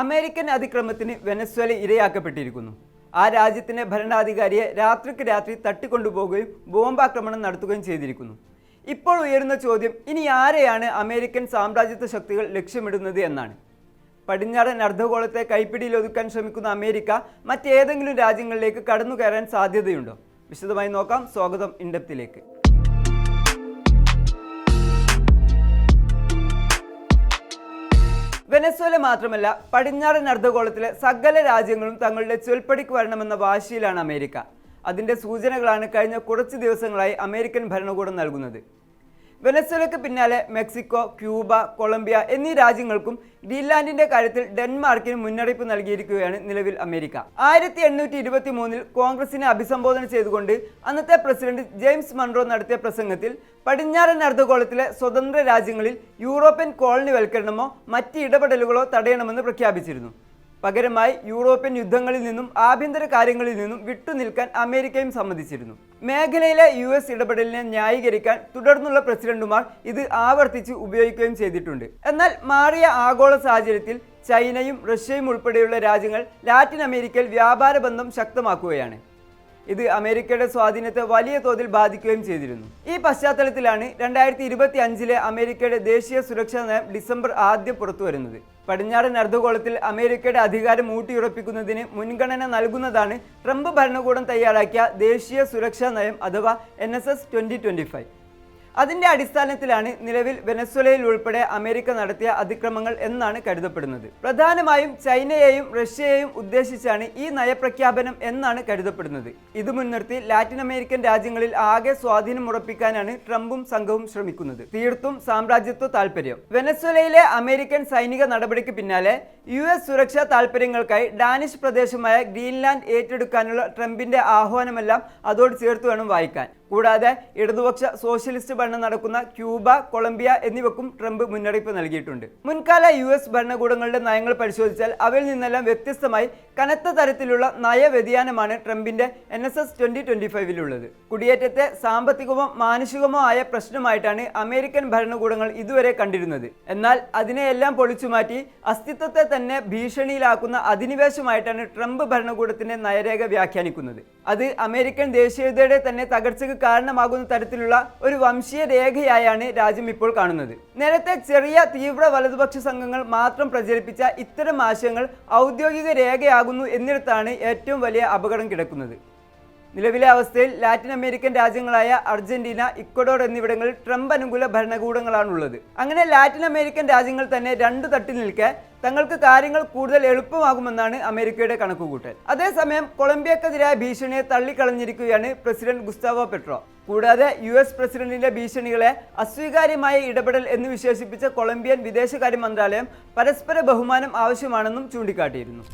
American അതിക്രമത്തിന് Venezuela ഇരയാക്കപ്പെട്ടിരിക്കുന്നു. ആ രാജ്യത്തിന്റെ ഭരണാധികാരിയെ രാത്രിക്ക് രാത്രി തട്ടിക്കൊണ്ടുപോകുകയും ബോംബാക്രമണം നടത്തുകയും ചെയ്തിരിക്കുന്നു. ഇപ്പോൾ ഉയരുന്ന ചോദ്യം ഇനി ആരെയാണ് അമേരിക്കൻ സാമ്രാജ്യത്വ ശക്തികൾ ലക്ഷ്യമിടുന്നത് എന്നാണ്. പടിഞ്ഞാറൻ അർദ്ധഗോളത്തെ കൈപ്പിടിയിലൊതുക്കാൻ ശ്രമിക്കുന്ന അമേരിക്ക മറ്റേതെങ്കിലും രാജ്യങ്ങളിലേക്ക് കടന്നു കയറാൻ സാധ്യതയുണ്ടോ? വിശദമായി നോക്കാം. സ്വാഗതം ഇൻഡപ്തിലേക്ക്. വെനസ്വേല മാത്രമല്ല പടിഞ്ഞാറൻ അർദ്ധഗോളത്തിലെ സകല രാജ്യങ്ങളും തങ്ങളുടെ ചൊൽപ്പടിക്ക് വരണമെന്ന വാശിയിലാണ് അമേരിക്ക. അതിന്റെ സൂചനകളാണ് കഴിഞ്ഞ കുറച്ച് ദിവസങ്ങളായി അമേരിക്കൻ ഭരണകൂടം നൽകുന്നത്. വെനസ്വേലയ്ക്ക് പിന്നാലെ മെക്സിക്കോ ക്യൂബ കൊളംബിയ എന്നീ രാജ്യങ്ങൾക്കും ഗ്രീൻലാൻഡിന്റെ കാര്യത്തിൽ ഡെൻമാർക്കിന് മുന്നറിയിപ്പ് നൽകിയിരിക്കുകയാണ് നിലവിൽ അമേരിക്ക. ആയിരത്തി എണ്ണൂറ്റി ഇരുപത്തി മൂന്നിൽ കോൺഗ്രസിനെ അഭിസംബോധന ചെയ്തുകൊണ്ട് അന്നത്തെ പ്രസിഡന്റ് ജെയിംസ് മൺറോ നടത്തിയ പ്രസംഗത്തിൽ പടിഞ്ഞാറൻ അർദ്ധഗോളത്തിലെ സ്വതന്ത്ര രാജ്യങ്ങളിൽ യൂറോപ്യൻ കോളനിവൽക്കരണമോ മറ്റ് ഇടപെടലുകളോ തടയണമെന്ന് പ്രഖ്യാപിച്ചിരുന്നു. പകരമായി യൂറോപ്യൻ യുദ്ധങ്ങളിൽ നിന്നും ആഭ്യന്തര കാര്യങ്ങളിൽ നിന്നും വിട്ടുനിൽക്കാൻ അമേരിക്കയും സമ്മതിച്ചിരുന്നു. മേഖലയിലെ യു എസ് ഇടപെടലിനെ ന്യായീകരിക്കാൻ തുടർന്നുള്ള പ്രസിഡന്റുമാർ ഇത് ആവർത്തിച്ച് ഉപയോഗിക്കുകയും ചെയ്തിട്ടുണ്ട്. എന്നാൽ മാറിയ ആഗോള സാഹചര്യത്തിൽ ചൈനയും റഷ്യയും ഉൾപ്പെടെയുള്ള രാജ്യങ്ങൾ ലാറ്റിൻ അമേരിക്കയിൽ വ്യാപാര ബന്ധം ശക്തമാക്കുകയാണ്. ഇത് അമേരിക്കയുടെ സ്വാധീനത്തെ വലിയ തോതിൽ ബാധിക്കുകയും ചെയ്തിരുന്നു. ഈ പശ്ചാത്തലത്തിലാണ് രണ്ടായിരത്തി ഇരുപത്തി അഞ്ചിലെ അമേരിക്കയുടെ ദേശീയ സുരക്ഷാ നയം ഡിസംബർ ആദ്യം പുറത്തുവരുന്നത്. പടിഞ്ഞാറൻ അർദ്ധഗോളത്തിൽ അമേരിക്കയുടെ അധികാരം ഊട്ടിയുറപ്പിക്കുന്നതിന് മുൻഗണന നൽകുന്നതാണ് ട്രംപ് ഭരണകൂടം തയ്യാറാക്കിയ ദേശീയ സുരക്ഷാ നയം അഥവാ N S S twenty twenty five. അതിന്റെ അടിസ്ഥാനത്തിലാണ് നിലവിൽ വെനസ്വലയിൽ ഉൾപ്പെടെ അമേരിക്ക നടത്തിയ അതിക്രമങ്ങൾ എന്നാണ് കരുതപ്പെടുന്നത്. പ്രധാനമായും ചൈനയെയും റഷ്യയെയും ഉദ്ദേശിച്ചാണ് ഈ നയപ്രഖ്യാപനം എന്നാണ് കരുതപ്പെടുന്നത്. ഇത് മുൻനിർത്തി ലാറ്റിൻ അമേരിക്കൻ രാജ്യങ്ങളിൽ ആകെ സ്വാധീനം ഉറപ്പിക്കാനാണ് ട്രംപും സംഘവും ശ്രമിക്കുന്നത്. തീർത്തും സാമ്രാജ്യത്വ താൽപര്യം വെനസ്വലയിലെ അമേരിക്കൻ സൈനിക നടപടിക്ക് പിന്നാലെ യു എസ് സുരക്ഷാ താൽപര്യങ്ങൾക്കായി ഡാനിഷ് പ്രദേശമായ ഗ്രീൻലാൻഡ് ഏറ്റെടുക്കാനുള്ള ട്രംപിന്റെ ആഹ്വാനമെല്ലാം അതോട് ചേർത്ത് വേണം വായിക്കാൻ. കൂടാതെ ഇടതുപക്ഷ സോഷ്യലിസ്റ്റ് ഭരണം നടക്കുന്ന ക്യൂബ കൊളംബിയ എന്നിവക്കും ട്രംപ് മുന്നറിയിപ്പ് നൽകിയിട്ടുണ്ട്. മുൻകാല യു എസ് ഭരണകൂടങ്ങളുടെ നയങ്ങൾ പരിശോധിച്ചാൽ അവയിൽ നിന്നെല്ലാം വ്യത്യസ്തമായി കനത്ത തരത്തിലുള്ള നയവ്യതിയാനമാണ് ട്രംപിന്റെ N S S twenty twenty ഫൈവിലുള്ളത്. കുടിയേറ്റത്തെ സാമ്പത്തികമോ മാനുഷികമോ ആയ പ്രശ്നമായിട്ടാണ് അമേരിക്കൻ ഭരണകൂടങ്ങൾ ഇതുവരെ കണ്ടിരുന്നത്. എന്നാൽ അതിനെയെല്ലാം പൊളിച്ചു മാറ്റി അസ്തിത്വത്തെ തന്നെ ഭീഷണിയിലാക്കുന്ന അധിനിവേശമായിട്ടാണ് ട്രംപ് ഭരണകൂടത്തിന്റെ നയരേഖ വ്യാഖ്യാനിക്കുന്നത്. അത് അമേരിക്കൻ ദേശീയതയുടെ തന്നെ തകർച്ചയ്ക്ക് കാരണമാകുന്ന തരത്തിലുള്ള ഒരു വംശീയ രേഖയായാണ് രാജ്യം ഇപ്പോൾ കാണുന്നത്. നേരത്തെ ചെറിയ തീവ്ര വലതുപക്ഷ സംഘങ്ങൾ മാത്രം പ്രചരിപ്പിച്ച ഇത്തരം ആശയങ്ങൾ ഔദ്യോഗിക രേഖയാകുന്നു എന്നിടത്താണ് ഏറ്റവും വലിയ അപകടം കിടക്കുന്നത്. നിലവിലെ അവസ്ഥയിൽ ലാറ്റിൻ അമേരിക്കൻ രാജ്യങ്ങളായ അർജന്റീന ഇക്വഡോർ എന്നിവിടങ്ങളിൽ ട്രംപ് അനുകൂല ഭരണകൂടങ്ങളാണുള്ളത്. അങ്ങനെ ലാറ്റിൻ അമേരിക്കൻ രാജ്യങ്ങൾ തന്നെ രണ്ടു തട്ടിൽ നിൽക്കെ തങ്ങൾക്ക് കാര്യങ്ങൾ കൂടുതൽ എളുപ്പമാകുമെന്നാണ് അമേരിക്കയുടെ കണക്കുകൂട്ടൽ. അതേസമയം കൊളംബിയക്കെതിരായ ഭീഷണിയെ തള്ളിക്കളഞ്ഞിരിക്കുകയാണ് പ്രസിഡന്റ് ഗുസ്താവോ പെട്രോ. കൂടാതെ യു എസ് പ്രസിഡന്റിന്റെ ഭീഷണികളെ അസ്വീകാര്യമായ ഇടപെടൽ എന്ന് വിശേഷിപ്പിച്ച കൊളംബിയൻ വിദേശകാര്യ മന്ത്രാലയം പരസ്പര ബഹുമാനം ആവശ്യമാണെന്നും ചൂണ്ടിക്കാട്ടിയിരുന്നു.